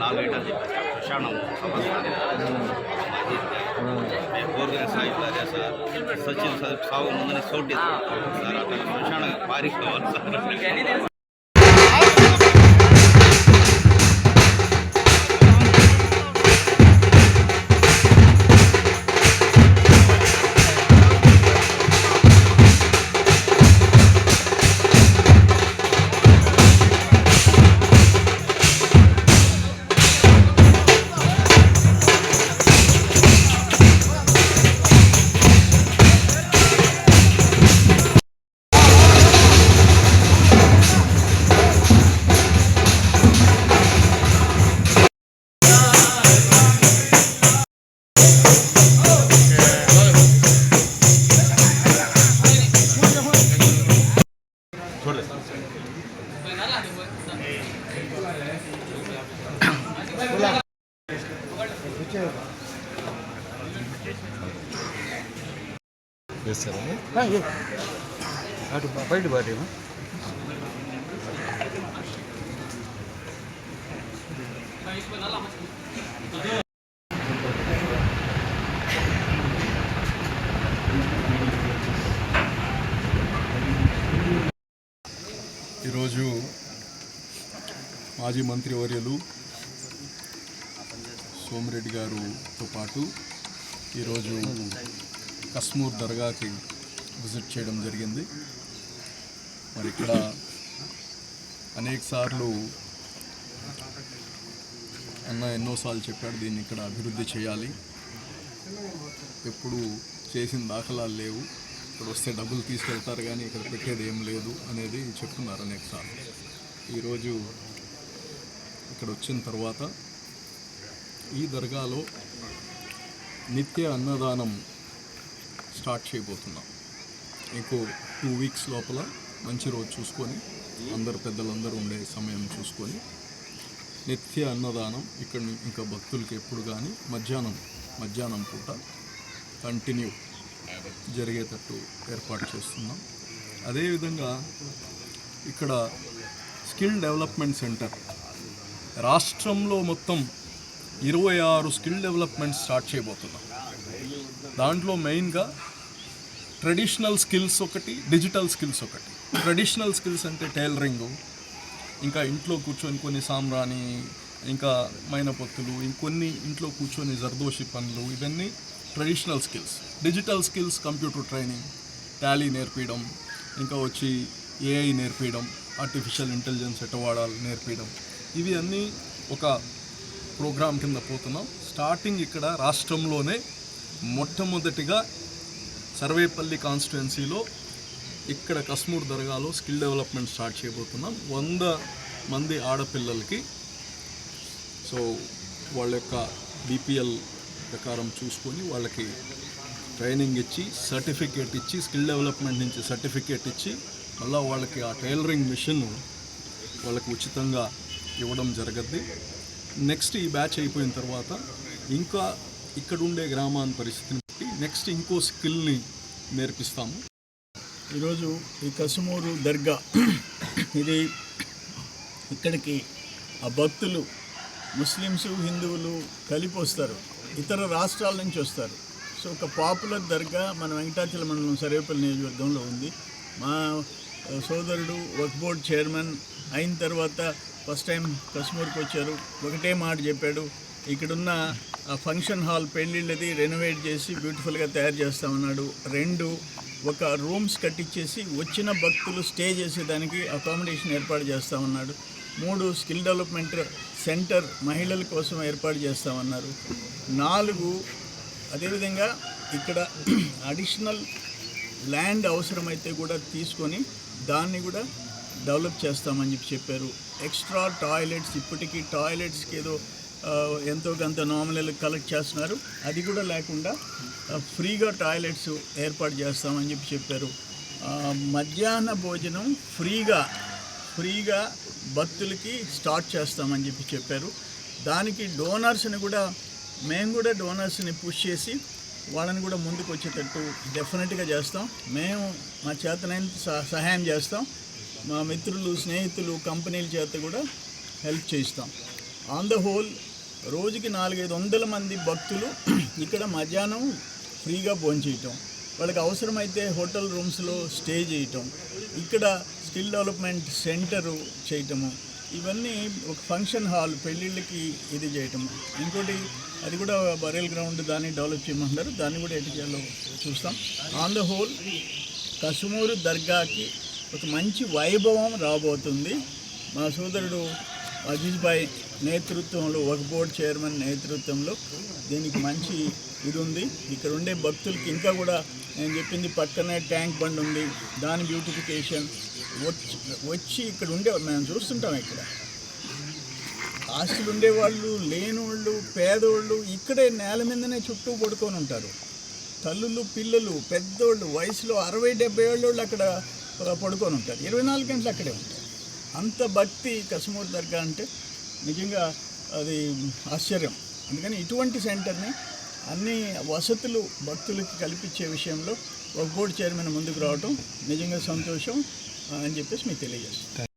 చెప్పారు సార్ ప్రశాంతం కోరుకునే సాయిత్య సార్ సచిన్ సార్ సాగు ముందని సోటి సార్ అక్కడ ప్రశాంతంగా పారిపోవాలి సార్. అటు బయట బారేమో ఈరోజు మాజీ మంత్రివర్యులు సోమిరెడ్డి గారుతో పాటు ఈరోజు కస్మూర్ దర్గాకి విజిట్ చేయడం జరిగింది. మరి ఇక్కడ అనేక సార్లు అన్న ఎన్నోసార్లు చెప్పాడు దీన్ని ఇక్కడ అభివృద్ధి చేయాలి. ఎప్పుడు చేసిన దాఖలాలు లేవు. ఇక్కడ వస్తే డబ్బులు తీసుకెళ్తారు కానీ ఇక్కడ పెట్టేది ఏం లేదు అనేది చెప్తున్నారు అనేక సార్లు. ఈరోజు ఇక్కడ వచ్చిన తర్వాత ఈ దర్గాలో నిత్య అన్నదానం స్టార్ట్ చేయబోతున్నాం. ఇంకో టూ వీక్స్ లోపల మంచి రోజు చూసుకొని అందరు పెద్దలందరూ ఉండే సమయం చూసుకొని నిత్య అన్నదానం ఇక్కడ ఇంకా భక్తులకి ఎప్పుడు కానీ మధ్యాహ్నం మధ్యాహ్నం పూట కంటిన్యూ జరిగేటట్టు ఏర్పాటు చేస్తున్నాం. అదేవిధంగా ఇక్కడ స్కిల్ డెవలప్మెంట్ సెంటర్ రాష్ట్రంలో మొత్తం ఇరవై ఆరు స్కిల్ డెవలప్మెంట్ స్టార్ట్ చేయబోతున్నాం. దాంట్లో మెయిన్గా ట్రెడిషనల్ స్కిల్స్ ఒకటి డిజిటల్ స్కిల్స్ ఒకటి. ట్రెడిషనల్ స్కిల్స్ అంటే టైలరింగు ఇంకా ఇంట్లో కూర్చొని కొన్ని సాంబ్రాణి ఇంకా మైనపొత్తులు ఇంకొన్ని ఇంట్లో కూర్చొని జర్దోషి పనులు ఇవన్నీ traditional skills. Digital skills computer training Tally నేర్పించడం ఇంకా వచ్చి ఏఐ నేర్పించడం ఆర్టిఫిషియల్ ఇంటెలిజెన్స్ ఎట్ట వాడాలి నేర్పించడం ఇవి అన్నీ ఒక ప్రోగ్రాం కింద పోతున్నాం. స్టార్టింగ్ ఇక్కడ రాష్ట్రంలోనే మొట్టమొదటిగా సర్వేపల్లి కాన్స్టిట్యున్సీలో ఇక్కడ కస్మూర్ దర్గాలో స్కిల్ డెవలప్మెంట్ స్టార్ట్ చేయబోతున్నాం. వంద మంది ఆడపిల్లలకి సో వాళ్ళ యొక్క బీపీఎల్ ప్రకారం చూసుకొని వాళ్ళకి ట్రైనింగ్ ఇచ్చి సర్టిఫికేట్ ఇచ్చి స్కిల్ డెవలప్మెంట్ నుంచి సర్టిఫికేట్ ఇచ్చి మళ్ళీ వాళ్ళకి ఆ టైలరింగ్ మిషన్ వాళ్ళకి ఉచితంగా ఇవ్వడం జరగద్ది. నెక్స్ట్ ఈ బ్యాచ్ అయిపోయిన తర్వాత ఇంకా ఇక్కడ ఉండే గ్రామాన్ని పరిస్థితిని బట్టి నెక్స్ట్ ఇంకో స్కిల్ని నేర్పిస్తాము. ఈరోజు ఈ కసుమూరు దర్గా ఇది ఇక్కడికి ఆ భక్తులు ముస్లిమ్స్ హిందువులు కలిపి వస్తారు. ఇతర రాష్ట్రాల నుంచి వస్తారు. సో ఒక పాపులర్ దర్గా మన వెంకటాచల మండలం సర్వేపల్లి నియోజకవర్గంలో ఉంది. మా సోదరుడు వర్క్ బోర్డ్ చైర్మన్ అయిన తర్వాత ఫస్ట్ టైం కశ్మూర్కి వచ్చారు. ఒకటే మాట చెప్పాడు. ఇక్కడున్న ఆ ఫంక్షన్ హాల్ పెళ్ళిళ్ళది రెనోవేట్ చేసి బ్యూటిఫుల్గా తయారు చేస్తామన్నాడు. రెండు ఒక రూమ్స్ కట్టించేసి వచ్చిన భక్తులు స్టే చేసేదానికి అకామిడేషన్ ఏర్పాటు చేస్తామన్నాడు. మూడు స్కిల్ డెవలప్మెంట్ సెంటర్ మహిళల కోసం ఏర్పాటు చేస్తామన్నారు. నాలుగు అదేవిధంగా ఇక్కడ అడిషనల్ ల్యాండ్ అవసరమైతే కూడా తీసుకొని దాన్ని కూడా డెవలప్ చేస్తామని చెప్పి చెప్పారు. ఎక్స్ట్రా టాయిలెట్స్ ఇప్పటికీ టాయిలెట్స్కి ఏదో ఎంతో కొంత నామినల్ కలెక్ట్ చేస్తున్నారు. అది కూడా లేకుండా ఫ్రీగా టాయిలెట్స్ ఏర్పాటు చేస్తామని చెప్పి చెప్పారు. మధ్యాహ్న భోజనం ఫ్రీగా ఫ్రీగా భక్తులకి స్టార్ట్ చేస్తామని చెప్పి చెప్పారు. దానికి డోనర్స్ని కూడా మేము కూడా డోనర్స్ని పుష్ చేసి వాళ్ళని కూడా ముందుకు వచ్చేటట్టు డెఫినెట్గా చేస్తాం. మేము మా చేతనైన సహ- సహాయం చేస్తాం. మా మిత్రులు స్నేహితులు కంపెనీల చేత కూడా హెల్ప్ చేస్తాం ఆన్ ద హోల్ రోజుకి నాలుగైదు వందల మంది భక్తులు ఇక్కడ మధ్యాహ్నం ఫ్రీగా భోంచేయటం వాళ్ళకి అవసరమైతే హోటల్ రూమ్స్లో స్టే చేయటం. ఇక్కడ స్కిల్ డెవలప్మెంట్ సెంటరు చేయటము. ఇవన్నీ ఒక ఫంక్షన్ హాల్ పెళ్ళిళ్ళకి ఇది చేయటము. ఇంకోటి అది కూడా బరేల్ గ్రౌండ్ దాన్ని డెవలప్ చేయమంటారు. దాన్ని కూడా ఎటు చేయాలో చూస్తాం. ఆన్ ద హోల్ కసుమూరు దర్గాకి ఒక మంచి వైభవం రాబోతుంది. మా సోదరుడు అజీజ్ భాయ్ నేతృత్వంలో ఒక బోర్డు చైర్మన్ నేతృత్వంలో దీనికి మంచి ఇది ఉంది ఇక్కడ ఉండే భక్తులకి ఇంకా కూడా నేను చెప్పింది పక్కనే ట్యాంక్ బండ్ ఉంది. దాని బ్యూటిఫికేషన్ వచ్చి వచ్చి ఇక్కడ ఉండే మేము చూస్తుంటాం ఇక్కడ. ఆస్తులు ఉండేవాళ్ళు లేనివాళ్ళు పేదోళ్ళు ఇక్కడే నేల మీదనే చుట్టూ పడుకొని ఉంటారు. తల్లులు పిల్లలు పెద్దోళ్ళు వయసులో అరవై డెబ్బై ఏళ్ళు అక్కడ పడుకొని ఉంటారు ఇరవై నాలుగు గంటలు అక్కడే ఉంటారు అంత భక్తి కసుమూరు దర్గా అంటే నిజంగా అది ఆశ్చర్యం. అందుకని ఇటువంటి సెంటర్ని అన్ని వసతులు భక్తులకి కల్పించే విషయంలో ఒక బోర్డు చైర్మన్ ముందుకు రావటం నిజంగా సంతోషం అని చెప్పేసి మీకు తెలియజేస్తాను